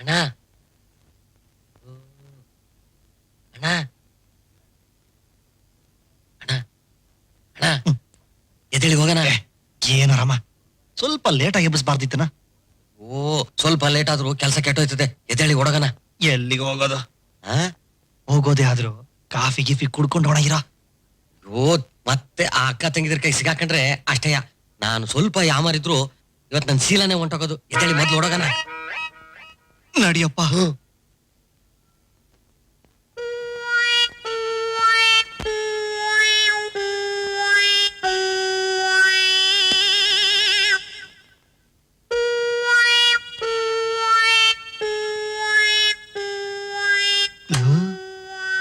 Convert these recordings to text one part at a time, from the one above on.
ಅಣ್ಣ. ಅಣ್ಣ. ಅಣ್ಣ. ಅಣ್ಣ. ಎದ್ದೇಳಿ ಹೋಗೋಣ. ಏನು ರಾಮ? ಸ್ವಲ್ಪ ಲೇಟಾಗಿ ಆಗಿ ಎಬ್ಬಿಸ್ಬಾರ್ದಿತ್ತನ? ಓ ಸ್ವಲ್ಪ ಲೇಟ್ ಆದ್ರೂ ಕೆಲಸ ಕೆಟ್ಟೋಯ್ತದೆ. ಎದ್ದೇಳಿ ಹೊಡಗಣ ಎಲ್ಲಿಗೆ ಹೋಗೋದು? ಆ? ಹೋಗೋದೇ ಆದ್ರೂ ಕಾಫಿ ಗಿಫಿ ಕುಡ್ಕೊಂಡು ಒಣಗಿರ. ಓ ಮತ್ತೆ ಆ ಅಕ್ಕ ತಂಗಿದ್ರ ಕೈ ಸಿಗಾಕಂಡ್ರೆ ಅಷ್ಟೇಯ. ನಾನು ಸ್ವಲ್ಪ ಯಾಮಾರಿದ್ರು ಇವತ್ ನನ್ ಸೀಲನೆ ಹೊಂಟೋಗೋದು. ಎದ್ದೇಳಿ ಮೊದ್ಲು ಓಡೋಗಣ. ನಡಿಯಪ್ಪ.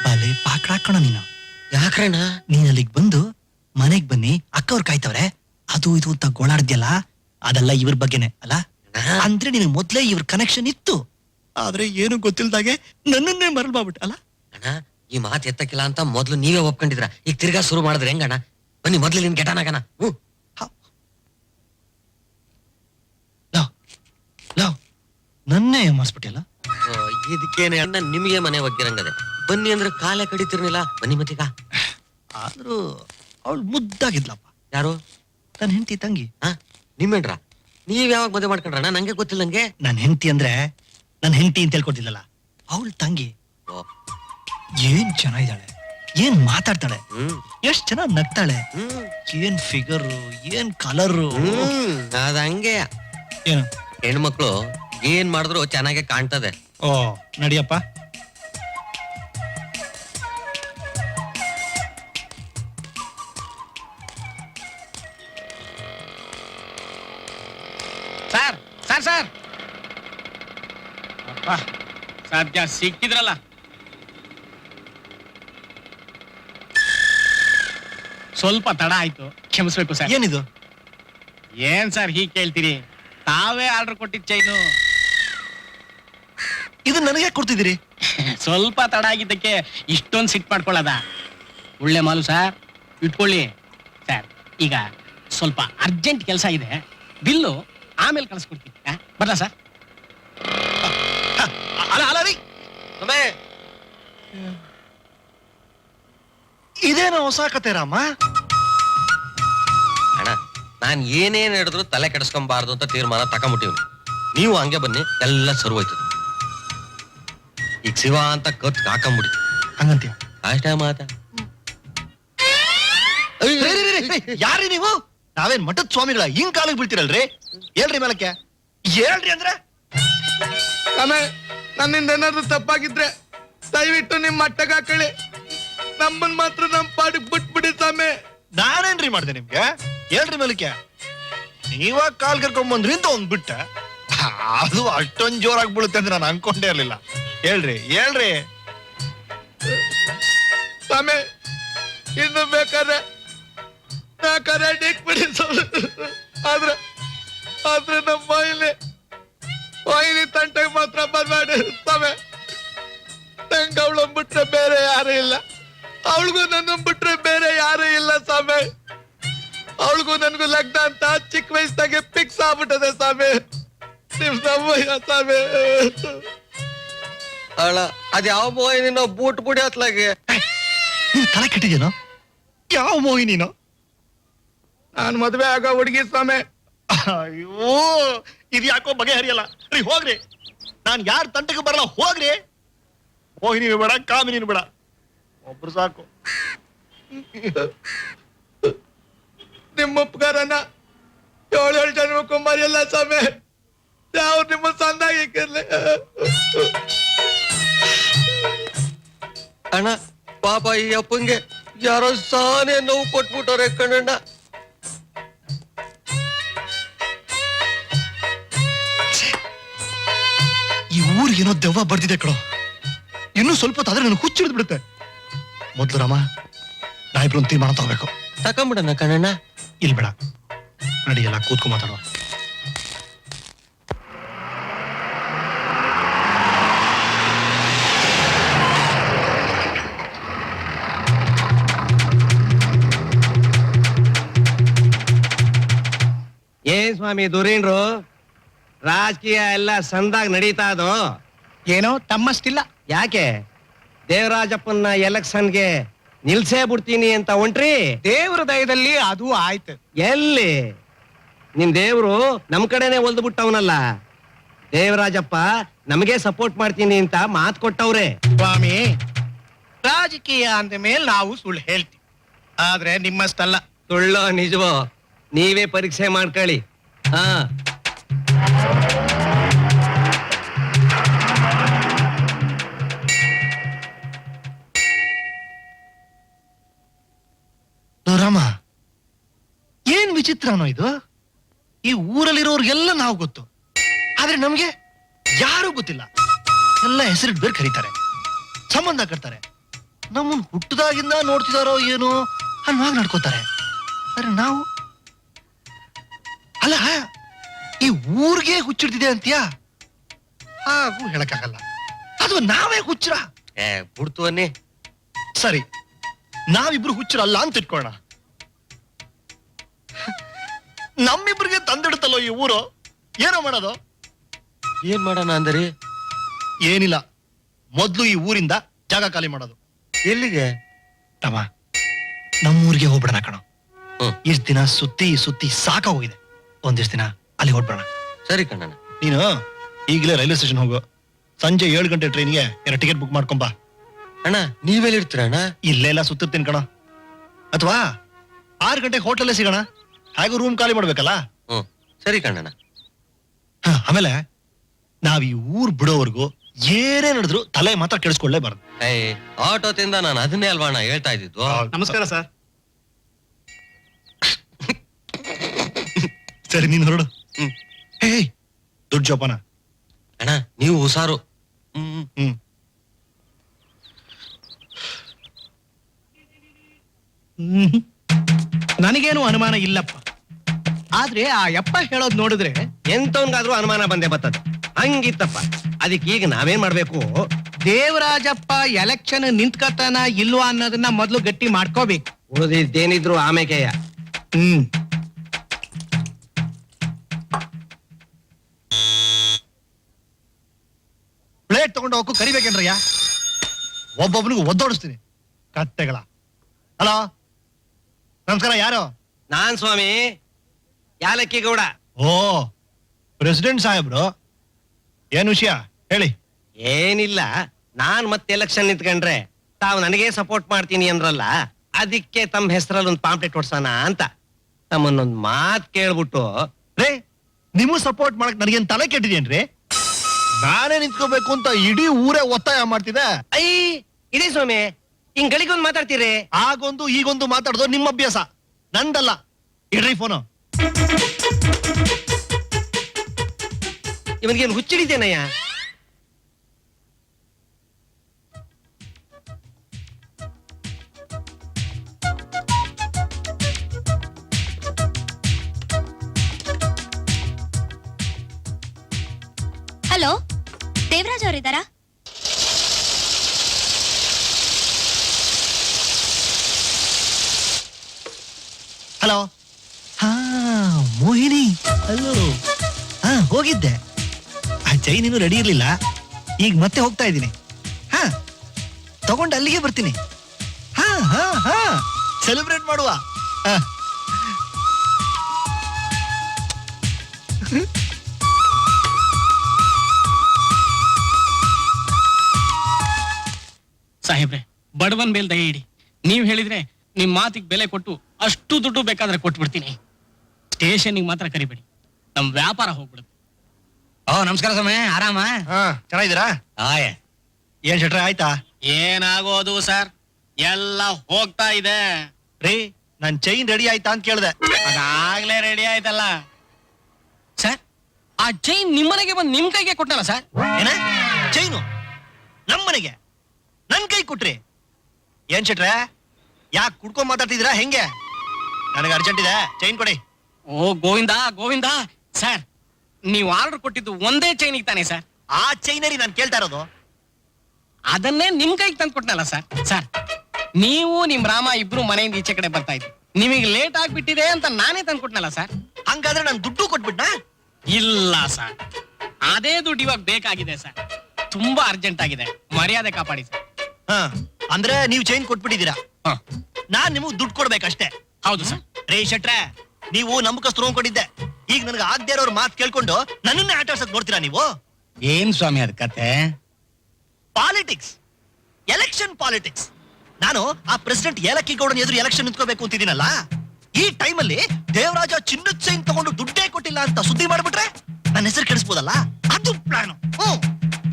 ಬಲೆ ಪಾಕಣ ನೀನು. ಯಾಕ್ರಣ್ಣ ನೀನ್ ಅಲ್ಲಿಗ್ ಬಂದು ಮನೆಗ್ ಬನ್ನಿ ಅಕ್ಕವ್ರು ಕಾಯ್ತವ್ರೆ. ಅದು ಇದು ಅಂತ ಗೋಳಾಡ್ದ್ಯಲ್ಲ ಅದೆಲ್ಲ ಇವ್ರ ಬಗ್ಗೆನೆ ಅಲ್ಲ? ಅಂದ್ರೆ ನಿನಗೆ ಮೊದ್ಲೇ ಇವ್ರ ಕನೆಕ್ಷನ್ ಇತ್ತು. ಆದ್ರೆ ಏನು ಗೊತ್ತಿಲ್ದಾಗೆ ನನ್ನನ್ನೇ ಮರಳು ಮಾಡ್ಬಿಟ್ಟ ಅಲ್ಲ? ಅಣ್ಣ ಈ ಮಾತು ಎತ್ತಕ್ಕಿಲ್ಲ ಅಂತ ಮೊದ್ಲು ನೀವೇ ಒಪ್ಕೊಂಡಿದ್ರ. ಈಗ ತಿರ್ಗಾ ಶುರು ಮಾಡಿದ್ರೆ ಹೆಂಗಣ್ಣ? ಬನ್ನಿ ಮೊದ್ಲು ನಿನ್ ಗೆಟನಾಗಣ ಹ್ಮ್. ಲವ್ ನನ್ನೇ ಮರ್ಸ್ಬಿಟ್ಟಿಲ್ಲ ಓ, ಇದಕ್ಕೇನೆ ಅಣ್ಣ ನಿಮಗೆ ಮನೆ ಒಗ್ಗಿರಂಗದೆ. ಬನ್ನಿ ಅಂದ್ರೆ ಕಾಲೆ ಕಡಿತಿರ್ನಿಲ್ಲ ಬನ್ನಿ ಮತ್ತೀಗ. ಆದ್ರೂ ಅವಳು ಮುದ್ದಾಗಿದ್ಲಪ್ಪ. ಯಾರು? ನನ್ನ ಹೆಂಡತಿ ತಂಗಿ. ಹಾ? ನಿಮ್ಮೇನ್ರ ನೀವ್ ಯಾವಾಗ ಮದುವೆ ಮಾಡ್ಕೊಂಡ್ರಣ್ಣ? ನಂಗೆ ಗೊತ್ತಿಲ್ಲ ನಂಗೆ. ನನ್ನ ಹೆಂಡತಿ ಅಂದ್ರೆ ನನ್ನ ಹೆಂಡತಿ ಅಂತ ಹೇಳ್ಕೊಡ್ತಿದ್ದಲ್ಲ ಅವಳ ತಂಗಿ ಏನ್ ಚೆನ್ನಾಗಿದ್ದಾಳೆ ಏನ್ ಮಾತಾಡ್ತಾಳೆ ಎಷ್ಟ್ ಚೆನ್ನಾಗ್ ನಗ್ತಾಳೆ ಏನ್ ಫಿಗರ್ ಏನ್ ಕಲರ್ ಅದ ಹಂಗೆ. ಏನು? ಹೆಣ್ಮಕ್ಳು ಏನ್ ಮಾಡಿದ್ರು ಚೆನ್ನಾಗೆ ಕಾಣ್ತದೆ. ಓ ನಡಿಯಪ್ಪ. ಸದ್ಯ ಸಿಕ್ಕಿದ್ರಲ್ಲ? ಸ್ವಲ್ಪ ತಡ ಆಯ್ತು ಕ್ಷಮಿಸ್ಬೇಕು ಸರ್. ಏನಿದು? ಏನ್ ಸರ್ ಹೀಗೆ ಕೇಳ್ತೀರಿ? ತಾವೇ ಆರ್ಡರ್ ಕೊಟ್ಟಿದ್ ಚೈನು ಇದು ನನಗೆ ಕೊಡ್ತಿದ್ದೀರಿ? ಸ್ವಲ್ಪ ತಡ ಆಗಿದ್ದಕ್ಕೆ ಇಷ್ಟೊಂದು ಸಿಟ್ ಮಾಡ್ಕೊಳ್ಳೋದ. ಒಳ್ಳೆ ಮಾಲು ಸರ್. ಇಟ್ಕೊಳ್ಳಿ. ಸರ್ ಈಗ ಸ್ವಲ್ಪ ಅರ್ಜೆಂಟ್ ಕೆಲಸ ಇದೆ. ಬಿಲ್ಲು ಆಮೇಲೆ ಕಳಿಸ್ಕೊಡ್ತೀನಿ. ಬರ್ಲಾ ಸರ್ ಅಲ್ಲ ಅಲ್ಲ ರೀ ಇದೇನೋ ಹೊಸ ಕತೆ ರಾಮ ಅಣ್ಣ ನಾನ್ ಏನೇನ್ ಹೇಳಿದ್ರು ತಲೆ ಕೆಡಿಸ್ಕೊಂಬಾರ್ದು ಅಂತ ತೀರ್ಮಾನ ತಕೊಂಬಿಟ್ಟಿವ್ನಿ ನೀವು ಹಂಗೆ ಬನ್ನಿ ಎಲ್ಲ ಸರ್ವೋಯ್ತದೆ ಈಗ ಶಿವ ಅಂತ ಕತ್ ಹಾಕೊಂಬಿಡಿ ಹಂಗಂತೀಯ ಅಷ್ಟೇ ಮಾತ ಯಾರಿ ನೀವು ನಾವೇನ್ ಮಠದ ಸ್ವಾಮಿಗಳ ಹಿಂಗ್ ಕಾಲಿಗೆ ಬೀಳ್ತಿರಲ್ರಿ ಹೇಳ್ರಿ ಮೇಲಕ್ಕೆ ಹೇಳ್ರಿ ಅಂದ್ರೆ ಆಮೇಲೆ ನನ್ನಿಂದ ಏನಾದ್ರು ತಪ್ಪಾಗಿದ್ರೆ ದಯವಿಟ್ಟು ನಿಮ್ ಮಟ್ಟಗ ಹಾಕಳಿ ನಮ್ಮನ್ ಮಾತ್ರ ನಮ್ ಪಾಡಿಗೆ ಬಿಟ್ಬಿಡಿ ಸ್ವಾಮಿ. ನಾನೇನ್ರಿ ಮಾಡ್ದೆ ನಿಮ್ಗೆ? ಹೇಳ್ರಿ ಮೇಲಕ್ಕೆ ನೀವ ಕಾಲ್ ಕರ್ಕೊಂಡ್ ಬಂದ್ರಿ ಅಂತ ಒಂದ್ ಬಿಟ್ಟ. ಅದು ಅಷ್ಟೊಂದ್ ಜೋರಾಗಿ ಬೀಳುತ್ತೆ ಅಂತ ನಾನು ಅನ್ಕೊಂಡೇ ಇರ್ಲಿಲ್ಲ. ಹೇಳ್ರಿ ಹೇಳ್ರಿ. ಸ್ವಾಮಿ ಇನ್ನು ಬೇಕಾದ್ರೆ ಬೇಕಾದ್ರೆ ಡಿಕ್ ಬಿಡಿ ಸ್ವಾಮಿ. ಆದ್ರೆ ಆದ್ರೆ ನಮ್ಮ ವಾಹಿನಿ ವಾಹಿನಿ ತಂಟೆಗೆ ಮಾತ್ರ ಬರಬೇಡ ಇರ್ತವೆ. ನಂಗೆ ಅವಳು ಬಿಟ್ರೆ ಬೇರೆ ಯಾರು ಇಲ್ಲ. ಅವಳಿಗೂ ನನ್ನ ಬಿಟ್ರೆ ಬೇರೆ ಯಾರು ಇಲ್ಲ ಸ್ವಾಮಿ. ಅವಳಿಗೂ ನನಗೂ ಲಗ್ನ ಅಂತ ಚಿಕ್ಕ ವಯಸ್ಸಾಗೆ ಫಿಕ್ಸ್ ಆಗ್ಬಿಟ್ಟದೆ ಸ್ವಾಮಿ. ನಿಮ್ ನಮ್ಮಯ್ಯ ಸ್ವಾಮಿ. ಅವಳ ಅದ್ ಯಾವ ಮೋಹಿನಿನೋ ಬೂಟ್ ಬುಡಿ ಹತ್ಲಾಗೆ ನೀನ್ ತಲೆ ಕೆಟ್ಟಿದೇನೋ ಯಾವ ಮೋಹಿನಿನೋ? ನಾನು ಮದುವೆ ಆಗ ಆಗೋ ಹುಡುಗಿ ಸ್ವಾಮಿ. ಅಯ್ಯೋ ಇದು ಯಾಕೋ ಬಗೆಹರಿಯಲ್ಲ ರೀ ಹೋಗ್ರಿ. ನಾನು ಯಾರ ತಂಟಕ್ಕೆ ಬರಲ್ಲ ಹೋಗ್ರಿ. ಹೋಗಿ ನೀನು ಬೇಡ ಕಾಮಿ ನೀನು ಬೇಡ. ಒಬ್ರು ಸಾಕು. ನಿಮ್ಮ ಉಪಕಾರನ ಏಳು ಏಳು ಜನ್ಮಕ್ಕೂ ಮರೆಯಲ್ಲ ಸ್ವಾಮಿ. ಯಾವ ನಿಮ್ಮ ಸಂದಾಗಿ ಅಣ್ಣ ಪಾಪ ಈ ಅಪ್ಪಂಗೆ ಯಾರೋ ಸಾನೆ ನೋವು ಕೊಟ್ಬಿಟ್ಟವ್ರೆ ಕಣ್ಣಣ್ಣ. ಏನೋ ದೆವ್ವ ಬರ್ದಿದೆ ಕಣೋ. ಇನ್ನು ಸ್ವಲ್ಪ ಹೊತ್ತಾದ್ರೆ ನನಗೆ ಹುಚ್ಚಿಡಿದ್ ಬಿಡುತ್ತೆ. ಮೊದ್ಲು ರಾಮ ನಾವಿಬ್ರು ಒಂದು ತೀರ್ಮಾನ ತಗೋಬೇಕು. ತಕೊಂಬಿಡಣ ಕಣ್ಣಣ್ಣ ಇಲ್ಲಿ ಬೇಡ. ನಡಿಯಲ್ಲ ಕೂತ್ಕೊ ಮಾತಾಡುವ. ಏನ್ ಸ್ವಾಮಿ ದುರೀನ್ರು? ರಾಜಕೀಯ ಎಲ್ಲ ಸಂದಾಗ ನಡೀತಾ ಅದು. ಏನೋ ತಮ್ಮಷ್ಟಿಲ್ಲ. ಯಾಕೆ? ದೇವರಾಜಪ್ಪನ ಎಲೆಕ್ಷನ್ಗೆ ನಿಲ್ಸೇ ಬಿಡ್ತೀನಿ ಅಂತ ಹೊಂಟ್ರಿ ದೇವ್ರ ದಯದಲ್ಲಿ ಅದು ಆಯ್ತು. ಎಲ್ಲಿ? ನಿಮ್ ದೇವ್ರು ನಮ್ ಕಡೆನೆ ಒಲ್ದು ಬಿಟ್ಟವನಲ್ಲ. ದೇವರಾಜಪ್ಪ ನಮಗೆ ಸಪೋರ್ಟ್ ಮಾಡ್ತೀನಿ ಅಂತ ಮಾತ್ ಕೊಟ್ಟವ್ರೆ. ಸ್ವಾಮಿ ರಾಜಕೀಯ ಅಂದ ಮೇಲೆ ನಾವು ಸುಳ್ಳು ಹೇಳ್ತೀವಿ. ಆದ್ರೆ ನಿಮ್ಮಷ್ಟಲ್ಲ. ಸುಳ್ಳೋ ನಿಜವೋ? ನೀವೇ ಪರೀಕ್ಷೆ ಮಾಡ್ಕೊಳ್ಳಿ ಹಾ. ರಾಮ. ಏನ್ ವಿಚಿತ್ರನೋ ಇದು? ಈ ಊರಲ್ಲಿರೋರ್ಗೆಲ್ಲ ನಾವು ಗೊತ್ತು. ಆದ್ರೆ ನಮ್ಗೆ ಯಾರು ಗೊತ್ತಿಲ್ಲ. ಎಲ್ಲ ಹೆಸರಿಟ್ಟು ಬೇರೆ ಕರೀತಾರೆ. ಸಂಬಂಧ ಕಟ್ತಾರೆ. ನಮ್ಮನ್ ಹುಟ್ಟದಾಗಿಂದ ನೋಡ್ತಿದಾರೋ ಏನೋ ಅನ್ನುವಾಗ ನಡ್ಕೋತಾರೆ. ಆದ್ರೆ ನಾವು ಅಲ್ಲ ಈ ಊರಿಗೆ ಹುಚ್ಚಿಡ್ತಿದೆ ಅಂತೀಯಾ? ಹಾಗೂ ಹೇಳಕ್ಕಾಗಲ್ಲ. ಅದು ನಾವೇ ಹುಚ್ಚರ. ಏ ಬಿಡ್ತು ಅನ್ನಿ. ಸರಿ ನಾವಿಬ್ರು ಹುಚ್ಚರಲ್ಲ ಅಂತ ಇಟ್ಕೋಣ ನಮ್ಮಿಬ್ರಿಗೆ ತಂದಿಡುತ್ತಲ್ಲೋ ಈ ಊರು? ಏನೋ ಮಾಡೋದು? ಏನ್ ಮಾಡೋಣ ಅಂದರಿ? ಏನಿಲ್ಲ. ಮೊದ್ಲು ಈ ಊರಿಂದ ಜಾಗ ಖಾಲಿ ಮಾಡೋದು. ಎಲ್ಲಿಗೆ? ತಮ್ಮ ನಮ್ಮೂರಿಗೆ ಹೋಗ್ಬಿಡೋಣ ಕಣ. ಹ್ಮ್. ಇಷ್ಟ್ ದಿನ ಸುತ್ತಿ ಸುತ್ತಿ ಸಾಕ ಹೋಗಿದೆ ಒಂದಿಷ್ಟ್ ದಿನ ಅಲ್ಲಿ ಹೊಡ್ಬಿಡೋಣ ಸರಿ ಕಣ್ಣ ನೀನು ಈಗಲೇ ರೈಲ್ವೆ ಸ್ಟೇಷನ್ ಹೋಗು. ಸಂಜೆ ಏಳು ಗಂಟೆ ಟ್ರೈನ್ಗೆ ಎರಡು ಟಿಕೆಟ್ ಬುಕ್ ಮಾಡ್ಕೊಂಬಾ ಅಣ್ಣ ನೀವೆಲ್ಲಿ ಇಲ್ಲೇ ಇಲ್ಲೆಲ್ಲ ಸುತ್ತಿರ್ತೀನಿ ಕಣ. ಅಥವಾ ಆರು ಗಂಟೆಗೆ ಹೋಟ್ಲಲ್ಲೇ ಸಿಗೋಣ. ಹಾಗೂ ರೂಮ್ ಖಾಲಿ ಮಾಡ್ಬೇಕಲ್ಲ? ಹ್ಮ್ ಸರಿ ಕಣ್ಣಣ್ಣ. ಹ, ಆಮೇಲೆ ನಾವ್ ಈ ಊರ್ ಬಿಡೋವರೆಗೂ ಏನೇ ನಡೆದ್ರು ತಲೆ ಮಾತ್ರ ಕೆಡಿಸ್ಕೊಳ್ಳೇಬಾರ್ದು. ಏ ಆಟೋದಿಂದ ನಾನು ಅದನ್ನೇ ಅಲ್ವಾ ಅಣ್ಣ ಹೇಳ್ತಾ ಇದ್ದಿದ್ದು? ನಮಸ್ಕಾರ ಸರ್. ಸರಿ ನೀನ್ ಹೊರಡು. ಹ್ಮ್. ಹೇ ದುಡ್ಡು ಜೋಪಾನ. ಅಣ್ಣ ನೀವು ಹುಷಾರು. ಹ್ಮ್ ಹ್ಮ್. ಹ್ಮ್. ನನಗೇನು ಅನುಮಾನ ಇಲ್ಲಪ್ಪ. ಆದ್ರೆ ಆ ಯಪ್ಪ ಹೇಳೋದ್ ನೋಡಿದ್ರೆ ಎಂತವನ್ಗಾದ್ರೂ ಅನುಮಾನ ಬಂದೇ ಬರ್ತದೆ. ಹಂಗಿತ್ತಪ್ಪ. ಅದಕ್ಕೆ ಈಗ ನಾವೇನ್ ಮಾಡ್ಬೇಕು? ದೇವರಾಜಪ್ಪ ಎಲೆಕ್ಷನ್ ನಿಂತ್ಕತಾನ ಇಲ್ವಾ ಅನ್ನೋದನ್ನ ಮೊದ್ಲು ಗಟ್ಟಿ ಮಾಡ್ಕೋಬೇಕು. ಉಳಿದಿದ್ದೇನಿದ್ರು ಆಮೇಕೆಯ. ಹ್ಮ್. ತಗೊಂಡು ಹೋಗಕ್ಕೂ ಕರಿಬೇಕೇನ್ರಯ್ಯ? ಒಬ್ಬೊಬ್ಬನಿಗೂ ಒದ್ದೋಡಿಸ್ತೀನಿ. ಕತ್ತೆಗಳ. ಹಲೋ? ನಮಸ್ಕಾರ ಯಾರು? ನಾನ್ ಸ್ವಾಮಿ ಯಾಲಕ್ಕಿ ಗೌಡ. ಓ ಪ್ರೆಸಿಡೆಂಟ್ ಸಾಹೇಬ್ರು. ಏನ್ ವಿಷಯ? ಹೇಳಿ. ಏನಿಲ್ಲ ನಾನ್ ಮತ್ತೆ ಎಲೆಕ್ಷನ್ ನಿಂತ್ಕೊಂಡ್ರೆ ತಾವು ನನಗೆ ಸಪೋರ್ಟ್ ಮಾಡ್ತೀನಿ ಅಂದ್ರಲ್ಲ ಅದಕ್ಕೆ ತಮ್ಮ ಹೆಸರಲ್ಲಿ ಒಂದು ಪಾಂಪ್ಲೆಟ್ ಹೊಡ್ಸೋಣ ಅಂತ. ತಮ್ಮನ್ನೊಂದ್ ಮಾತ್ ಕೇಳ್ಬಿಟ್ಟು ರೇ ನಿಮ್ಮ ಸಪೋರ್ಟ್ ಮಾಡಕ್ ನನಗೇನ್ ತಲೆ ಕೆಟ್ಟಿದೇನ್ರಿ? ನಾನೇ ನಿಂತ್ಕೋಬೇಕು ಅಂತ ಇಡೀ ಊರೇ ಒತ್ತಾಯ ಮಾಡ್ತಿದೆ. ಐ ಇದೇ ಸ್ವಾಮಿ ಹಿಂಗ್ ಗಳಿಗೊಂದು ಮಾತಾಡ್ತೀರಿ? ಆಗೊಂದು ಈಗೊಂದು ಮಾತಾಡೋದು ನಿಮ್ಮ ಅಭ್ಯಾಸ. ನಂದಲ್ಲ. ಇಡ್ರಿ ಫೋನು ಇವನಿಗೇನು ಹುಚ್ಚಿಡಿದ್ದೇನಯ್ಯ? ದೇವರಾಜ್ ಅವರಿದ್ದಾರಾ? ಹಲೋ? ಹಾ ಮೋಹಿನಿ. ಹಲೋ ಹಾ ಹೋಗಿದ್ದೆ. ಆ ಚೈನ್ ಇನ್ನೂ ರೆಡಿ ಇರಲಿಲ್ಲ. ಈಗ ಮತ್ತೆ ಹೋಗ್ತಾ ಇದ್ದೀನಿ. ಹಾ ತಗೊಂಡು ಅಲ್ಲಿಗೆ ಬರ್ತೀನಿ. ಹಾ ಹಾ ಹಾ. ಸೆಲೆಬ್ರೇಟ್ ಮಾಡುವ. ಹಾ. ಸಾಹೇಬ್ರೆ ಬಡವನ್ ಮೇಲೆ ದಯ ಇಡಿ. ನೀವ್ ಹೇಳಿದ್ರೆ ನಿಮ್ ಮಾತಿಗೆ ಬೆಲೆ ಕೊಟ್ಟು ಅಷ್ಟು ದುಡ್ಡು ಬೇಕಾದ್ರೆ ಕೊಟ್ಬಿಡ್ತೀನಿ. ಸ್ಟೇಷನ್ಗೆ ಮಾತ್ರ ಕರಿಬೇಡಿ. ನಮ್ ವ್ಯಾಪಾರ ಹೋಗ್ಬಿಡುತ್ತೆ. ಓ ನಮಸ್ಕಾರ ಸ್ವಾಮಿ ಆರಾಮ? ಹಾ ಚೆನ್ನಾಗಿದ್ದೀರಾ? ಆಯ ಏನ್ ಶೆಟ್ರೆ ಆಯ್ತಾ? ಏನಾಗೋದು ಸರ್? ಎಲ್ಲ ಹೋಗ್ತಾ ಇದೆ. ರೀ ನನ್ ಚೈನ್ ರೆಡಿ ಆಯ್ತಾ ಅಂತ ಕೇಳ್ದೆ. ಅದಾಗ್ಲೇ ರೆಡಿ ಆಯ್ತಲ್ಲ. ಸರ್ ಆ ಚೈನ್ ನಿಮ್ಮನೆಗೆ ಬಂದು ನಿಮ್ ಕೈಗೆ ಕೊಟ್ಟಲ್ಲ ಸರ್? ಏನ? ಚೈನು ನಮ್ಮನೆಗೆ? ನನ್ ಕೈ ಕೊಟ್ರಿ. ಏನ್ ಶೆಟ್ರೆ? ಯಾಕ್ ಕುಡ್ಕೊಂಡ್ ಮಾತಾಡ್ತಿದ್ದೀರಾ? ಹೆಂಗೆ? ನನಗೆ ಅರ್ಜೆಂಟ್ ಇದೆ. ಚೈನ್ ಕೊಡಿ. ಓ ಗೋವಿಂದ ಗೋವಿಂದ. ಸರ್ ನೀವು ಆರ್ಡರ್ ಕೊಟ್ಟಿದ್ದು ಒಂದೇ ಚೈನಿಗೆ ತಾನೆ ಸರ್. ಆ ಚೈನರಿ ನಾನು ಕೇಳ್ತಾ ಇರೋದು. ಅದನ್ನೇ ನಿಮ್ ಕೈಗೆ ತಂದು ಕೊಟ್ನಲ್ಲ ಸರ್. ಸರ್ ನೀವು ನಿಮ್ ರಾಮ ಇಬ್ರು ಮನೆಯಿಂದ ಈಚೆ ಕಡೆ ಬರ್ತಾ ಇದ್ರಿ. ನಿಮಗೆ ಲೇಟ್ ಆಗ್ಬಿಟ್ಟಿದೆ ಅಂತ ನಾನೇ ತಂದು ಕೊಟ್ನಲ್ಲ ಸರ್. ಹಂಗಾದ್ರೆ ನಾನು ದುಡ್ಡು ಕೊಟ್ಬಿಟ್ನಾ? ಇಲ್ಲ ಸರ್. ಅದೇ ದುಡ್ಡು ಇವಾಗ ಬೇಕಾಗಿದೆ ಸರ್. ತುಂಬಾ ಅರ್ಜೆಂಟ್ ಆಗಿದೆ. ಮರ್ಯಾದೆ ಕಾಪಾಡಿ ಸರ್. ಹಾ. ಅಂದ್ರೆ ನೀವು ಚೈನ್ ಕೊಟ್ಬಿಟ್ಟಿದ್ದೀರಾ? ಹಾ, ನಾನ್ ನಿಮಗ್ ದುಡ್ಡು ಕೊಡ್ಬೇಕಷ್ಟೇ. ಹೌದು ಸರ್. ರೇ ಶೆಟ್ರೆ ನೀವು ನಂಬಕಸ್ತ್ರ ಕೊಟ್ಟಿದ್ದೆ. ಈಗ ನನಗೆ ಆಗದೆ ಇರೋರ್ ಮಾತು ಕೇಳ್ಕೊಂಡು ನನ್ನನ್ನೇ ಆಟ ಆಡ್ಸಕ್ ನೋಡ್ತೀರಾ ನೀವು? ಏನ್ ಸ್ವಾಮಿ ಅದ್ ಕತೆ? ಪಾಲಿಟಿಕ್ಸ್ ಎಲೆಕ್ಷನ್ ಪಾಲಿಟಿಕ್ಸ್ ನಾನು ಆ ಪ್ರೆಸಿಡೆಂಟ್ ಏಲಕ್ಕಿ ಗೌಡನ ಎದುರು ಎಲೆಕ್ಷನ್ ನಿಂತ್ಕೋಬೇಕು ಅಂತಿದ್ದೀನಲ್ಲ. ಈ ಟೈಮಲ್ಲಿ ದೇವರಾಜ ಚಿನ್ನದ ಚೈನ್ ತಗೊಂಡು ದುಡ್ಡೇ ಕೊಟ್ಟಿಲ್ಲ ಅಂತ ಸುದ್ದಿ ಮಾಡ್ಬಿಟ್ರೆ ನನ್ನ ಹೆಸರು ಕೆಡಿಸ್ಬೋದಲ್ಲ? ಅದು ಪ್ಲಾನ್ ಹ್ಮ್.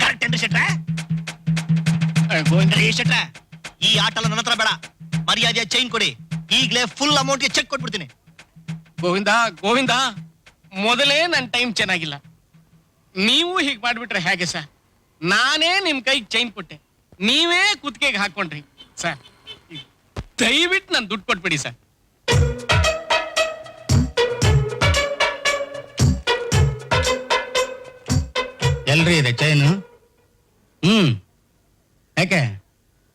ಕರೆಕ್ಟ್ ಏನ್ರಿ ಶೆಟ್ರೆ? ರೇ ಶೆಟ್ರೆ ಈ ಆಟ ಎಲ್ಲ ನನ್ನ ಹತ್ರ ಬೇಡ. ಮರ್ಯಾದೆ ಚೈನ್ ಕೊಡಿ. ಈಗಲೇ ಫುಲ್ ಅಮೌಂಟ್ಗೆ ಚೆಕ್ ಕೊಟ್ಬಿಡ್ತೀನಿ. ಗೋವಿಂದ ಗೋವಿಂದ ಮೊದಲೇ ನನ್ನ ಟೈಮ್ ಚೆನ್ನಾಗಿಲ್ಲ ನೀವು ಹೀಗೆ ಮಾಡಿಬಿಟ್ರೆ ಹೇಗೆ ಸರ್? ನಾನೇ ನಿಮ್ ಕೈಗೆ ಚೈನ್ ಕೊಟ್ಟೆ. ನೀವೇ ಕುತ್ತಿಗೆಗೆ ಹಾಕೊಂಡ್ರಿ. ಸರ್ ದಯವಿಟ್ಟು ನಾನು ದುಡ್ಡು ಕೊಟ್ಬಿಡಿ ಸರ್. ಎಲ್ರಿ ಇದೆ ಚೈನು ಹ್ಮ್. ಯಾಕೆ?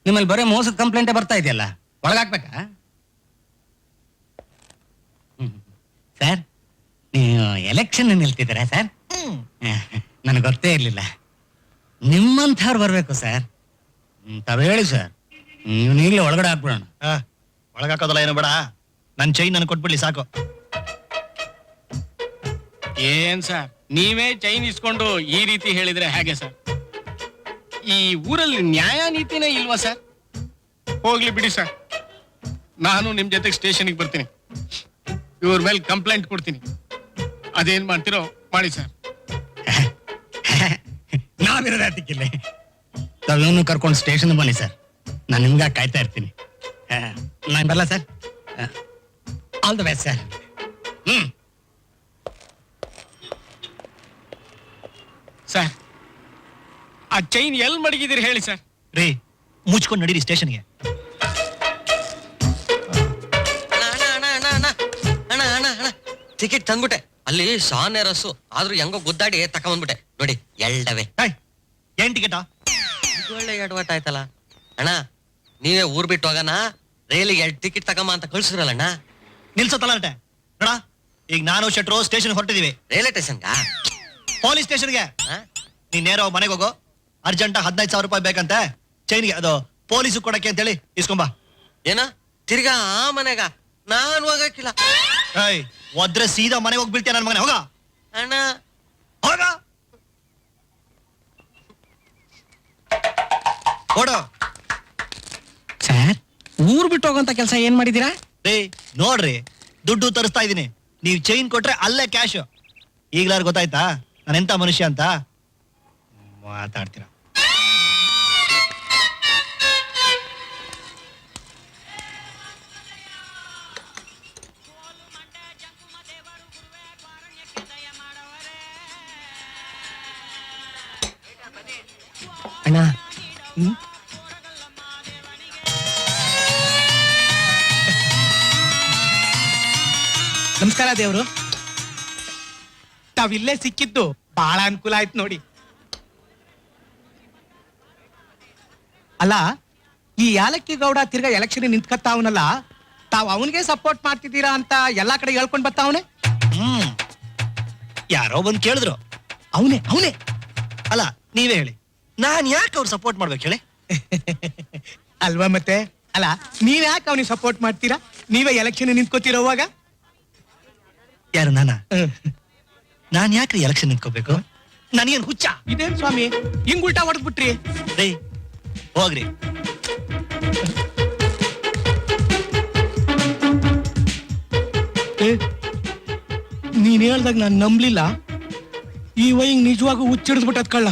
ನಿಮ್ಮಲ್ಲಿ ಬರೀ ಮೋಸದ ಕಂಪ್ಲೇಂಟೇ ಬರ್ತಾ ಇದೆಯಲ್ಲ? ಒಳಗಾಕ್ಬೇಕಾ. ಸರ್ ನೀವು ಎಲೆಕ್ಷನ್ ನಿಲ್ತಿದ್ದೀರಾ ಸರ್ ನನಗೆ ಗೊತ್ತೇ ಇರಲಿಲ್ಲ. ನಿಮ್ಮಂಥವ್ರು ಬರಬೇಕು ಸರ್ ಹ್ಮ್, ಹೇಳಿ ಸರ್ ನೀವು ನೀಲಿ ಒಳಗಡೆ ಹಾಕ್ಬಿಡೋಣ. ಒಳಗೆ ಹಾಕೋದಲ್ಲ ಏನು ಬೇಡ. ನನ್ನ ಚೈನ್ ನನಗೆ ಕೊಟ್ಬಿಡ್ಲಿ ಸಾಕು. ಏನ್ ಸರ್ ನೀವೇ ಚೈನ್ ಇಸ್ಕೊಂಡು ಈ ರೀತಿ ಹೇಳಿದ್ರೆ ಹೇಗೆ ಸರ್ ಈ ಊರಲ್ಲಿ ನ್ಯಾಯ ನೀತಿನೇ ಇಲ್ವಾ ಸರ್? ಹೋಗ್ಲಿ ಬಿಡಿ ಸರ್. ನಾನು ನಿಮ್ ಜೊತೆಗೆ ಸ್ಟೇಷನ್ಗೆ ಬರ್ತೀನಿ. ಇವ್ರ ಮೇಲೆ ಕಂಪ್ಲೇಂಟ್ ಕೊಡ್ತೀನಿ. ಅದೇನ್ ಮಾಡ್ತಿರೋ ಮಾಡಿ ಸರ್. ನಾವಿರೋದು ಅದಕ್ಕಿಲ್ಲ ತಾವೇನು ಕರ್ಕೊಂಡು ಸ್ಟೇಷನ್ ಬನ್ನಿ ಸರ್. ನಾನು ನಿಮ್ಗೆ ಕಾಯ್ತಾ ಇರ್ತೀನಿ. ನಾನು ಬರಲ್ಲ sir? All the best sir hmm. Sir ಆ ಚೈನ್ ಎಲ್ ಮಡಗಿದಿರಿ ಹೇಳಿ ಸರ್? ರೀ ಮುಚ್ಕೊಂಡು ನಡೀರಿ ಸ್ಟೇಷನ್ಗೆ. ಅಣ್ಣ ಅಣ್ಣ ಅಣ್ಣ ಅಣ್ಣ ಅಣ್ಣ ಅಣ್ಣ ಅಣ್ಣ ಟಿಕೆಟ್ ತಂದ್ಬಿಟ್ಟೆ. ಅಲ್ಲಿ ಸಾನೆ ರಸ್ಸು ಆದ್ರೂ ಹೆಂಗೋ ಗುದ್ದಾಡಿ ತಕೊಂಬಂದ್ಬಿಟ್ಟೆ ನೋಡಿ ಎಲ್ಡವೆ. ಏನ್ ಟಿಕೆಟಾ? ಇದು ಒಳ್ಳೆ ಎಡವಟ್ ಆಯ್ತಲ್ಲ. ಅಣ್ಣ ನೀವೇ ಊರ್ ಬಿಟ್ಟು ಹೋಗೋಣ. ರೈಲಿಗೆ ಎರಡು ಟಿಕೆಟ್ ತಗೊಂಬ ಅಂತ ಕಳ್ಸಿರಲ್ಲ ಅಣ್ಣ. ನಿಲ್ಸೋ ತಲಾಟೆ. ನೋಡ ಈಗ ನಾನು ಶೆಟ್ರು ಸ್ಟೇಷನ್ ಹೊರಟಿದೀವಿ. ರೈಲ್ವೆ ಸ್ಟೇಷನ್ಗ? ಪೊಲೀಸ್ ಸ್ಟೇಷನ್ಗೆ. ನೀನ್ ನೇರ ಮನೆಗೆ ಹೋಗು. ಅರ್ಜೆಂಟ್ ಹದಿನೈದು ಸಾವಿರ ರೂಪಾಯಿ ಬೇಕಂತೆ. ಚೈನ್ಗೆ ಅದು ಪೊಲೀಸ್ ಕೊಡಕ್ಕೆ ಅಂತ ಹೇಳಿ ಇಸ್ಕೊಂಬಾ. ಏನ? ತಿರ್ಗಾ ಆ ಮನೆಗ? ನಾನ್ ಹೋಗಕ್ಕಿಲ್ಲ. ಏಯ್ ಒದ್ರೆ ಸೀದಾ ಮನೆಗೆ ಹೋಗಿ ಬೀಳ್ತೀಯ ನನ್ನ ಮನೆ ಹೋಗ. ಅಣ್ಣ. ಹೋಗ. ಕೊಡು ಸರ್ ಊರ್ ಬಿಟ್ಟು ಹೋಗೋಂತ ಕೆಲಸ ಏನ್ ಮಾಡಿದೀರಾ ರೀ ನೋಡ್ರಿ ದುಡ್ಡು ತರಿಸ್ತಾ ಇದೀನಿ. ನೀವ್ ಚೈನ್ ಕೊಟ್ರೆ ಅಲ್ಲೇ ಕ್ಯಾಶ್. ಈಗ್ಲಾರು ಗೊತ್ತಾಯ್ತಾ? ನಾನು ಎಂತ ಮನುಷ್ಯ ಅಂತ? ಮಾತಾಡ್ತೀರಾ? ಅಣ್ಣ ನಮಸ್ಕಾರ ದೇವ್ರು. ತಾವಿಲ್ಲೇ ಸಿಕ್ಕಿದ್ದು ಬಹಳ ಅನುಕೂಲ ಆಯ್ತು ನೋಡಿ. ಅಲ್ಲ ಈ ಯಾಲಕ್ಕಿ ಗೌಡ ತಿರ್ಗಾ ಎಲೆಕ್ಷನ್ ನಿಂತ್ಕತ್ತಾವನಲ್ಲ ತಾವ್ ಅವನಿಗೆ ಸಪೋರ್ಟ್ ಮಾಡ್ತಿದ್ದೀರಾ ಅಂತ ಎಲ್ಲಾ ಕಡೆ ಹೇಳ್ಕೊಂಡ್ ಬರ್ತಾವನೆ ಹ್ಮ್. ಯಾರೋ ಬಂದ್ ಕೇಳಿದ್ರು. ಅವನೇ ಅವನೇ. ಅಲ್ಲ ನೀವೇ ಹೇಳಿ. ನಾನ್ ಯಾಕೆ ಅವ್ರು ಸಪೋರ್ಟ್ ಮಾಡ್ಬೇಕು ಹೇಳಿ? ಅಲ್ವಾ ಮತ್ತೆ? ಅಲ್ಲ ನೀವ್ ಯಾಕೆ ಅವನಿಗೆ ಸಪೋರ್ಟ್ ಮಾಡ್ತೀರಾ? ನೀವೇ ಎಲೆಕ್ಷನ್ ನಿಂತ್ಕೋತಿರೋವಾಗ ಯಾರು ನಾನ? ನಾನ್ ಯಾಕ್ರಿ ಎಲೆಕ್ಷನ್ ನಿಂತ್ಕೋಬೇಕು? ನನಗೇನು ಹುಚ್ಚ? ಇದೇನ್ ಸ್ವಾಮಿ? ಹಿಂಗ್ ಉಲ್ಟಾ ಹೊಡೆದ್ಬಿಟ್ರಿ. ರೀ ಹೋಗ್ರಿ. ನೀನ್ ಹೇಳ್ದಾಗ ನಾನ್ ನಂಬ್ಲಿಲ್ಲ. ಈ ವೈಂಗ್ ನಿಜವಾಗೂ ಹುಚ್ಚಿಡಿದ್ಬಿಟ್ಟದ್ ಕಳ್ಳ.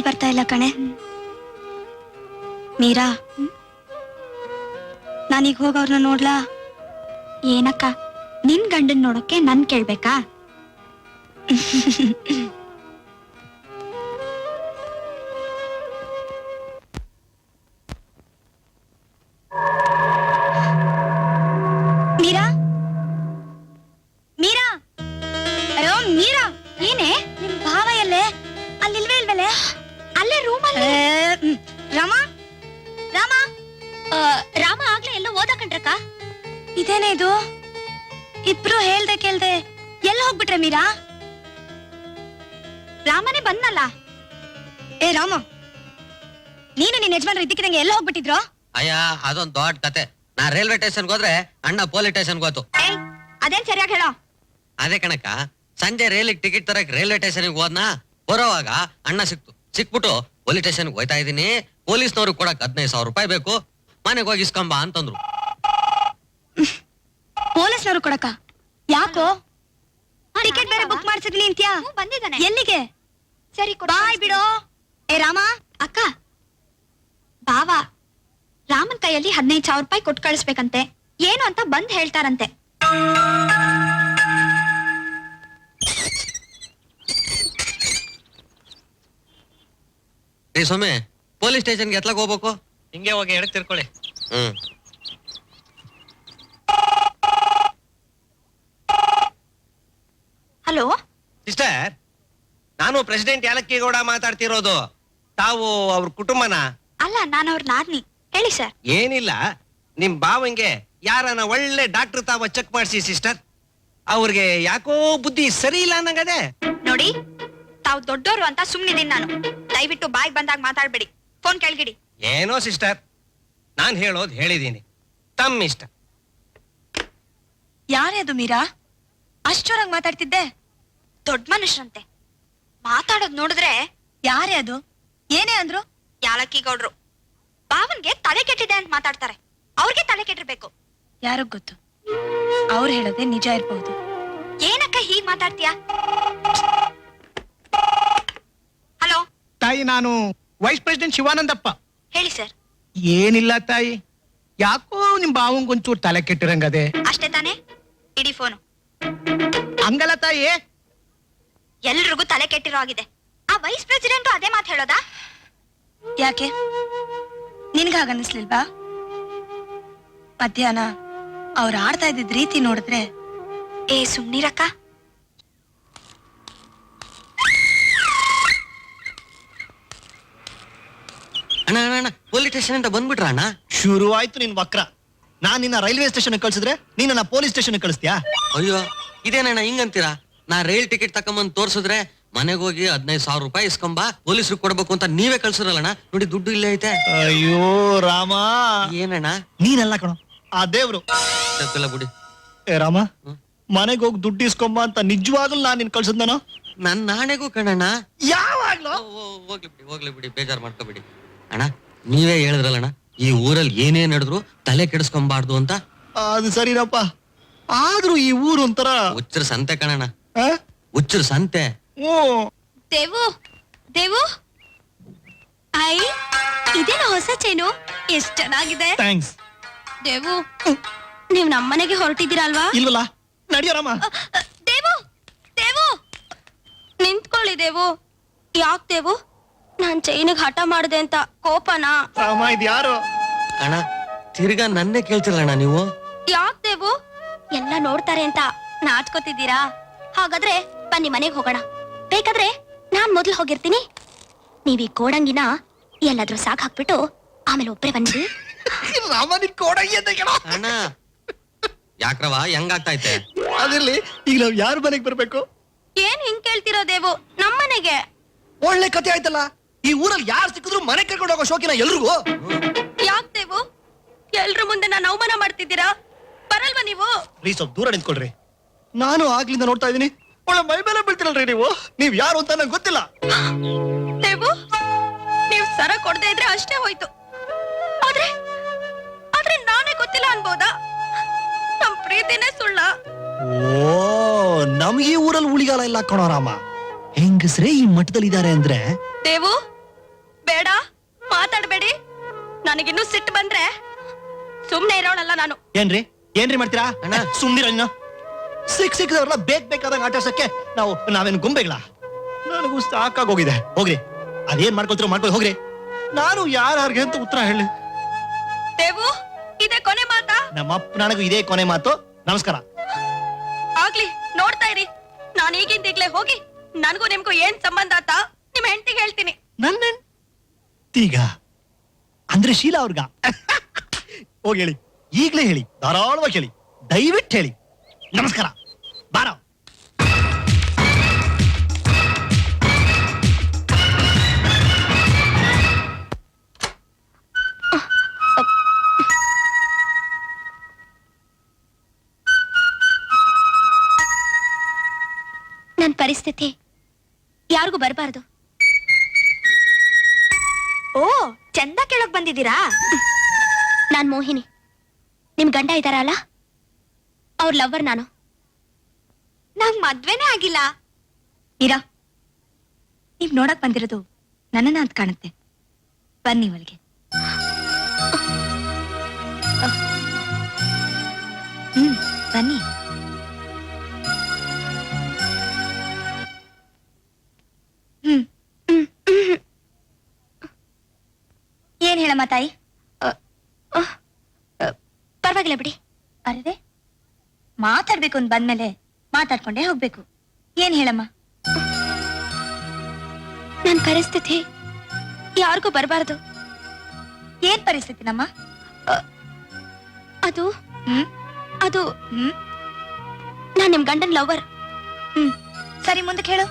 ಬರ್ತಾ ಇಲ್ಲ ಕಣೆ. ಮೀರಾ ನಾನೀಗ ಹೋಗವ್ರನ್ನ ನೋಡ್ಲಾ? ಏನಕ್ಕ ನಿನ್ ಗಂಡನ್ ನೋಡಕ್ಕೆ ನನ್ ಕೇಳ್ಬೇಕಾ? ಅಯ್ಯ ಅದೊಂದ್ ದೊಡ್ಡ ಕತೆ. ನಾ ರೈಲ್ವೆ ಸ್ಟೇಷನ್ ಹೋದ್ರೆ ಅಣ್ಣ ಪೊಲೀಸ್ ಸ್ಟೇಷನ್ ಹೋತು. ಏಯ್ ಅದೇನ್ ಸರಿಯಾಗಿ ಹೇಳೋ? ಅದೇ ಕಣಕ್ಕ ಸಂಜೆ ರೈಲಿಗೆ ಟಿಕೆಟ್ ತರಕ್ ರೈಲ್ವೆ ಸ್ಟೇಷನ್ಗೆ ಹೋದ್ನಾ? ಬರೋವಾಗ ಅಣ್ಣ ಸಿಕ್ತು. ಸಿಕ್ಬಿಟ್ಟು ಪೊಲೀಸ್ ಸ್ಟೇಷನ್ಗೆ ಹೋಯ್ತಾ ಇದೀನಿ ಪೊಲೀಸ್ನವ್ರು ಕೊಡಕ್ ಹದಿನೈದು ಸಾವಿರ ರೂಪಾಯಿ ಬೇಕು. ಮನೆಗೆ ಹೋಗಿ ಇಸ್ಕೊಂಬ ಅಂತಂದ್ರು. ಪೊಲೀಸ್ನವರು ಕೊಡಕ ಯಾಕೋ? ಟಿಕೆಟ್ ಬೇರೆ ಬುಕ್ ಮಾಡ್ಸಿದ್ನಿ ಅಂತ್ಯಾ? ಬಂದಿದ್ದಾನೆ. ಎಲ್ಲಿಗೆ? ಸರಿ ಬಾಯ್ ಬಿಡೋ. ಏ ರಾಮ. ಅಕ್ಕ. ಬಾವ. ರಾಮನ್ ಕೈಯಲ್ಲಿ ಹದಿನೈದು ಸಾವಿರ ರೂಪಾಯಿ ಕೊಟ್ಟು ಕಳಿಸ್ಬೇಕಂತೆ. ಏನು ಅಂತ ಬಂದ್ ಹೇಳ್ತಾರಂತೆ. ಏ ಸೊಮ್ಮೆ ಪೊಲೀಸ್ ಸ್ಟೇಷನ್ಗೆ ಎತ್ಲಾಗ ಹೋಗ್ಬೇಕು? ಹಿಂಗೆ ಹೋಗಿ ಎಡಕ್ ತಿರ್ಕೊಳ್ಳಿ. ಹ್ಮ್. ಹಲೋ? ಸಿಸ್ಟರ್ ನಾನು ಪ್ರೆಸಿಡೆಂಟ್ ಯಾಲಕ್ಕಿಗೌಡ ಮಾತಾಡ್ತಿರೋದು. ತಾವು ಅವ್ರ ಕುಟುಂಬನ? ಅಲ್ಲ ನಾನು ಅವ್ರ ನಾದ್ನಿ. ಹೇಳಿ ಸರ್. ಏನಿಲ್ಲ ನಿಮ್ ಬಾವಂಗೆ ಯಾರನ ಒಳ್ಳೆ ಡಾಕ್ಟರ್ ತಾವ ಚೆಕ್ ಮಾಡಿಸಿ ಸಿಸ್ಟರ್. ಅವ್ರಿಗೆ ಯಾಕೋ ಬುದ್ಧಿ ಸರಿ ಇಲ್ಲ ಅನ್ನಂಗದೆ. ನೋಡಿ ತಾವು ದೊಡ್ಡೋರು ಅಂತ ಸುಮ್ನಿದೀನಿ ನಾನು. ದಯವಿಟ್ಟು ಬಾಯ್ ಬಂದಾಗ ಮಾತಾಡ್ಬೇಡಿ. ಫೋನ್ ಕೆಳಗಿಡಿ. ಏನೋ ಸಿಸ್ಟರ್ ನಾನ್ ಹೇಳೋದ್ ಹೇಳಿದೀನಿ. ತಮ್ಮ ಇಷ್ಟ. ಯಾರೇ ಅದು ಮೀರಾ? ಅಷ್ಟೋರಂಗ್ ಮಾತಾಡ್ತಿದ್ದೆ. ದೊಡ್ಡ ಮನುಷ್ಯರಂತೆ. ಮಾತಾಡೋದ್ ನೋಡಿದ್ರೆ ಯಾರೇ ಅದು? ಏನೇ ಅಂದ್ರು? ಯಾಲಕ್ಕಿ ಗೌಡ್ರು. ಬಾವನ್ಗೆ ತಲೆ ಕೆಟ್ಟಿದೆ ಅಂತ ಮಾತಾಡ್ತಾರೆ. ಅವ್ರಿಗೆ ತಲೆ ಕೆಟ್ಟಿರ್ಬೇಕು. ಯಾರಿಗ್ ಗೊತ್ತು? ಅವ್ರು ಹೇಳೋದೇ ನಿಜ ಇರ್ಬಹುದು ಏನಕ್ಕ ಹೀಗ್ ಮಾತಾಡ್ತೀಯಾ? ಹಲೋ? ತಾಯಿ ನಾನು ವೈಸ್ ಪ್ರೆಸಿಡೆಂಟ್ ಶಿವಾನಂದಪ್ಪ. ಹೇಳಿ ಸರ್. ಏನಿಲ್ಲ ತಾಯಿ ಯಾಕೋ ನಿಮ್ ಬಾವಂಗ್ ಒಂಚೂರು ತಲೆ ಕೆಟ್ಟಿರಂಗದೆ. ಅಷ್ಟೇ ತಾನೇ? ಇಡೀ ಫೋನು. ಹಂಗಲ್ಲ ತಾಯಿ. ಎಲ್ರಿಗೂ ತಲೆ ಕೆಟ್ಟಿರೋ ಆಗಿದೆ ಆ ವೈಸ್ ಪ್ರೆಸಿಡೆಂಟ್ ಅದೇ ಮಾತು ಹೇಳೋದಾ? ಯಾಕೆ? ನಿನ್ಗ ಹಾಗನ್ನಿಸ್ಲಿಲ್ವಾ ಮಧ್ಯಾಹ್ನ ಅವ್ರು ಆಡ್ತಾ ಇದ್ದಿದ್ ರೀತಿ ನೋಡಿದ್ರೆ ಏ ಸುಮ್ನಿರಕ್ಕ. ಅಣ್ಣ ಅಣ್ಣ ಅಣ್ಣ ಪೊಲೀಸ್ ಸ್ಟೇಷನ್ ಅಂತ ಬಂದ್ಬಿಟ್ರ ಅಣ್ಣ? ಶುರುವಾಯ್ತು ನಿನ್ ವಕ್ರ. ನಾನ್ ನಿನ್ನ ರೈಲ್ವೆ ಸ್ಟೇಷನ್ ಕಳ್ಸಿದ್ರೆ ನೀನ್ ನನ್ನ ಪೊಲೀಸ್ ಸ್ಟೇಷನ್ ಕಳಿಸ್ತೀಯಾ? ಅಯ್ಯೋ ಇದೇನಣ್ಣ ಹಿಂಗಂತೀರಾ? ನಾ ರೈಲ್ ಟಿಕೆಟ್ ತಕೊಂಬಂದ್ ತೋರ್ಸಿದ್ರೆ ಮನೆಗೆ ಹೋಗಿ ಹದಿನೈದು ಸಾವಿರ ರೂಪಾಯಿ ಇಸ್ಕೊಂಬ ಪೊಲೀಸರು ಕೊಡ್ಬೇಕು ಅಂತ ನೀವೇ ಕಳ್ಸಿರಲ್ಲಣ್ಣ. ನೋಡಿ ದುಡ್ಡು ಇಲ್ಲೇ ಐತೆ. ಅಯ್ಯೋ ರಾಮ. ಏನಣ್ಣ? ನೀನೆಲ್ಲ ಕಣೋ ಆ ದೇವ್ರು. ತಪ್ಪಿಲ್ಲ ಬಿಡಿ. ಏ ರಾಮ ಹ್ಮ್. ಮನೆಗೆ ಹೋಗಿ ದುಡ್ಡು ಇಸ್ಕೊಂಬ ಅಂತ ನಿಜವಾಗ್ಲೂ ನಾನು ನಿನ್ ಕಳ್ಸದ್ ನಾನು ನನ್ ನಾಣೆಗೂ ಕಣಣ್ಣ. ಯಾವಾಗ್ಲೂ? ಓ, ಓ, ಹೋಗ್ಲಿ ಬಿಡಿ ಹೋಗ್ಲಿ ಬಿಡಿ ಬೇಜಾರ್ ಮಾಡ್ಕೋಬಿಡಿ. ಅಣ್ಣ ನೀವೇ ಹೇಳಿದ್ರಲ್ಲಣ್ಣ ಈ ಊರಲ್ಲಿ ಏನೇ ನಡೆದ್ರು ತಲೆ ಕೆಡಿಸ್ಕೊಂಬಾರ್ದು ಅಂತ. ಅದು ಸರಿನಪ್ಪ ಆದ್ರೂ ಈ ಊರು ಒಂಥರ ಹುಚ್ಚರ ಸಂತೆ ಕಣಣ್ಣ. ಆ? ಹುಚ್ಚರ ಸಂತೆ. ಹ್ಞೂ ದೇವು ದೇವು. ಐ ಇದೇನ ಹೊಸ ಚೈನು? ಎಷ್ಟ್ ಚೆನ್ನಾಗಿದೆ. ಥ್ಯಾಂಕ್ಸ್. ದೇವು ನೀವ್ ನಮ್ಮನೆಗೆ ಹೊರಟಿದ್ದೀರಲ್ವಾ? ಇಲ್ವಲ್ಲ ನಡಿಯೋ ರಾಮ ದೇವು ದೇವು. ನಿಂತ್ಕೊಳ್ಳಿ ದೇವು. ಯಾಕ್ ದೇವು? ನಾನ್ ಚೈನಿಗೆ ಹಠ ಮಾಡ್ದೆ ಅಂತ ಕೋಪನಾ. ರಾಮ ಇದು ಯಾರು ಅಣ್ಣ ತಿರ್ಗಾ ನನ್ನೇ ಕೇಳ್ತಿರಲ್ಲಣ್ಣ ನೀವು? ಯಾಕ್ ದೇವು? ಎಲ್ಲ ನೋಡ್ತಾರೆ ಅಂತ ನಾಚ್ಕೋತಿದ್ದೀರಾ? ಹಾಗಾದ್ರೆ ಬನ್ನಿ ಮನೆಗೆ ಹೋಗೋಣ. ಬೇಕಾದ್ರೆ ನಾನ್ ಮೊದ್ಲು ಹೋಗಿರ್ತೀನಿ. ನೀವ್ ಈ ಕೋಡಂಗಿನ ಎಲ್ಲಾದ್ರೂ ಸಾಕ್ ಹಾಕ್ಬಿಟ್ಟು ಆಮೇಲೆ ಒಬ್ರೆ ಬನ್ನಿ ರಾಮ ನಿನ್ ಕೋಡಂಗಿ ಅಂತ ಕೇಳೋ? ಅಣ್ಣ ಯಾಕ್ರವ ಹೆಂಗಾಗ್ತೈತೆ ಅದಿರ್ಲಿ ಈಗ ನಾವ್ ಯಾರ ಮನೆಗೆ ಬರ್ಬೇಕು? ಏನ್ ಹಿಂಗ್ ಕೇಳ್ತಿರೋ ದೇವು? ನಮ್ಮನೆಗೆ ಒಳ್ಳೆ ಕತೆ ಆಯ್ತಲ್ಲ? ಈ ಊರಲ್ಲಿ ಯಾರು ಸಿಕ್ಕಿದ್ರು ಮನೆ ಕರ್ಕೊಂಡು ಹೋಗೋ ಶೋಕಿನ ಎಲ್ರಿಗೂ? ಯಾಕ್ ದೇವು? ಎಲ್ರ ಮುಂದೆ ನಾನು ಅವಮಾನ ಮಾಡ್ತಿದ್ದೀರಾ? ಬರಲ್ವಾ ನೀವು? ಪ್ಲೀಸ್ ಸ್ವಲ್ಪ ದೂರ ನಿಂತ್ಕೊಳ್ರಿ. ನಾನು ಆಗ್ಲಿಂದ ನೋಡ್ತಾ ಇದೀನಿ ಒಳ್ಳೆ ಮೈ ಮೇಲೆ ಬೀಳ್ತಿರಲ್ರಿ ನೀವು? ನೀವ್ ಯಾರು ಅಂತ ನಂಗೆ ಗೊತ್ತಿಲ್ಲ. ದೇವು ನೀವ್ ಸರ ಕೊಡದೆ ಇದ್ರೆ ಅಷ್ಟೇ ಹೋಯ್ತು. ಆದ್ರೆ ಆದ್ರೆ ನಾನೇ ಗೊತ್ತಿಲ್ಲ ಅನ್ಬೋದಾ? ನಮ್ ಪ್ರೀತಿನೇ ಸುಳ್ಳ. ಓ ನಮ್ಗೆ ಈ ಊರಲ್ಲಿ ಉಳಿಗಾಲ ಇಲ್ಲ ಕಣೋ ರಾಮ. ಹೆಂಗಸ್ರೇ ಈ ಮಠದಲ್ಲಿ ಇದಾರೆ ಅಂದ್ರೆ? ದೇವು ಬೇಡ ಮಾತಾಡ್ಬೇಡಿ. ನನಗಿನ್ನೂ ಸಿಟ್ಟು ಬಂದ್ರೆ ಸುಮ್ನೆ ಇರೋಣಲ್ಲ ನಾನು. ಏನ್ರಿ? ಏನ್ರಿ ಮಾಡ್ತೀರಾ? ಅಣ್ಣ. ಸುಮ್ನಿರ ಸಿಕ್ ಸಿಕ್ಕಿದವ್ರನ್ನ ಬೇಕ್ ಬೇಕಾದಂಗ ಆಟಾಡ್ಸಕ್ಕೆ ನಾವು ನಾವೇನು ಗೊಂಬೆಗಳ? ನನಗೂ ಸಾಕಾಗೋಗಿದೆ ಹೋಗ್ರಿ. ಅದೇನ್ ಮಾಡ್ಕೊಳ್ತಿರೋ ಮಾಡ್ಕೊ ಹೋಗ್ರಿ. ನಾನು ಯಾರ್ಯಾರ್ಗೆ ಅಂತ ಉತ್ತರ ಹೇಳಿ. ದೇವು ಇದೇ ಕೊನೆ ಮಾತಾ? ನಮ್ಮಪ್ಪ ನನಗೂ ಇದೇ ಕೊನೆ ಮಾತು. ನಮಸ್ಕಾರ. ಆಗ್ಲಿ ನೋಡ್ತಾ ಇರಿ. ನಾನು ಈಗಿಂದೀಗ್ಲೇ ಹೋಗಿ ನನಗೂ ನಿಮ್ಗೂ ಏನ್ ಸಂಬಂಧ ಆತ? ನಿಮ್ ಹೆಂಡತಿಗೆ ಹೇಳ್ತೀನಿ. ನನ್ನ ಈಗ ಅಂದ್ರೆ ಶೀಲಾ ಅವ್ರಿಗ? ಹೋಗಿ ಹೇಳಿ. ಈಗ್ಲೇ ಹೇಳಿ. ಧಾರಾಳವಾಗಿ ಹೇಳಿ. ದಯವಿಟ್ಟು ಹೇಳಿ. ನಮಸ್ಕಾರ. ಯಾರಿಗೂ ಬರಬಾರ್ದು. ಓ ಚಂದ ಕೇಳಕ್ ಬಂದಿದ್ದೀರಾ? ನಾನ್ ಮೋಹಿನಿ. ನಿಮ್ ಗಂಡ ಇದಾರಲ್ಲ ಅವ್ರ ಲವ್ವರ್ ನಾನು. ನಂಗ್ ಮದ್ವೆನೇ ಆಗಿಲ್ಲ. ಇರಾ. ನೀವ್ ನೋಡಕ್ ಬಂದಿರೋದು ನನ್ನನ್ನ ಅಂತ ಕಾಣುತ್ತೆ. ಬನ್ನಿ ಒಳಗೆ ಹ್ಮ್ ಬನ್ನಿ. ತಾಯಿ? ಪರವಾಗಿಲ್ಲ ಬಿಡಿ. ಅರೆದೆ ಮಾತಾಡ್ಬೇಕು ಅಂತ ಬಂದ್ಮೇಲೆ ಮಾತಾಡ್ಕೊಂಡೇ ಹೋಗ್ಬೇಕು. ಏನ್ ಹೇಳಮ್ಮ? ನನ್ ಪರಿಸ್ಥಿತಿ ಯಾರಿಗೂ ಬರಬಾರ್ದು. ಏನ್ ಪರಿಸ್ಥಿತಿ ನಮ್ಮ ಅದು ಹ್ಮ್? ಅದು ಹ್ಮ್? ನಾನ್ ನಿಮ್ ಗಂಡನ್ ಲವರ್. ಹ್ಮ್. ಸರಿ ಮುಂದಕ್ಕೆ ಹೇಳು.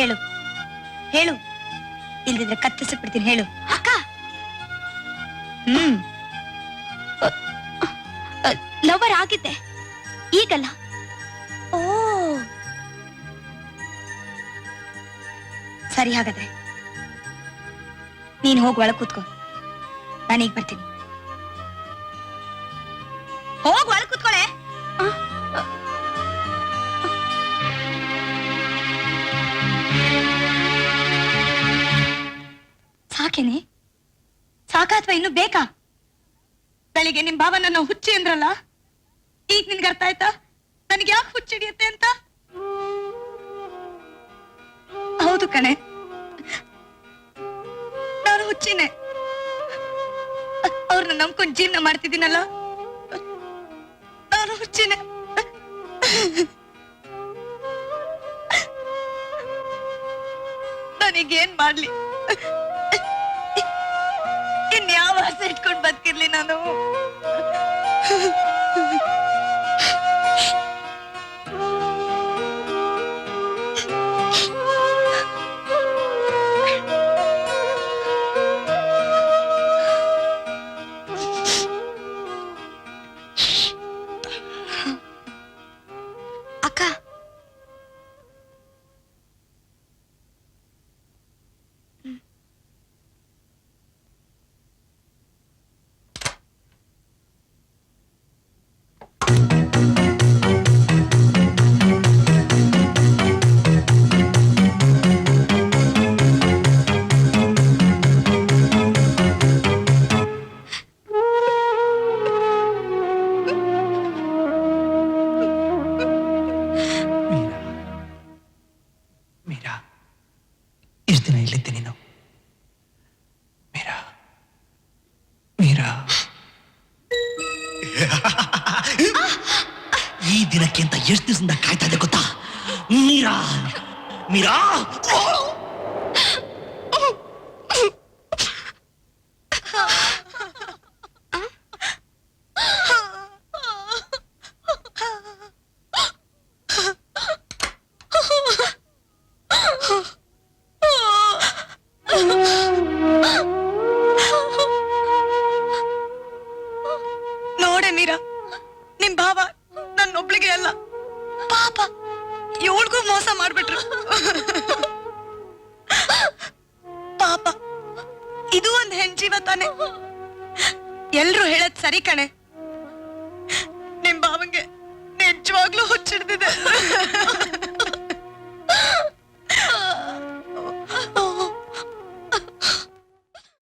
ಹೇಳು. ಹೇಳು. ಇಲ್ದಿದ್ರೆ ಕತ್ತಿಸ್ಬಿಡ್ತೀನಿ ಹೇಳು. ಅಕ್ಕ! ಹ್ಮ್. ಲವರ್ ಆಗಿದ್ದೆ ಈಗಲ್ಲ? ಓ. ಸರಿ ಹಾಗಾದ್ರೆ. ನೀನ್ ಹೋಗಿ ಒಳಗ್ ಕೂತ್ಕೋ. ನಾನೀಗ ಬರ್ತೀನಿ. ಇನ್ನು ಬೇಕಾ? ಬೆಳಿಗ್ಗೆ ನಿಮ್ ಭಾವ ನನ್ನ ಹುಚ್ಚಿ ಅಂದ್ರಲ್ಲ? ಈಗ ನಿನ್ಗೆ ಅರ್ಥ ಆಯ್ತಾ? ನನಗೆ ಯಾಕೆ ಹುಚ್ಚಿಡಿಯುತ್ತೆ ಅಂತ? ಹೌದು ಕಣೆ. ನಾನು ಹುಚ್ಚಿನೇ. ಅವ್ರನ್ನ ನಂಬ್ಕೊಂಡು ಜೀವನ ಮಾಡ್ತಿದ್ದೀನಲ್ಲ? ನಾನು ಹುಚ್ಚಿನೇ. ನನಗೇನ್ ಮಾಡ್ಲಿ? ಇನ್ಯಾವ ಆಸೆ ಇಟ್ಕೊಂಡು ಬದುಕಿರ್ಲಿ ನಾನು?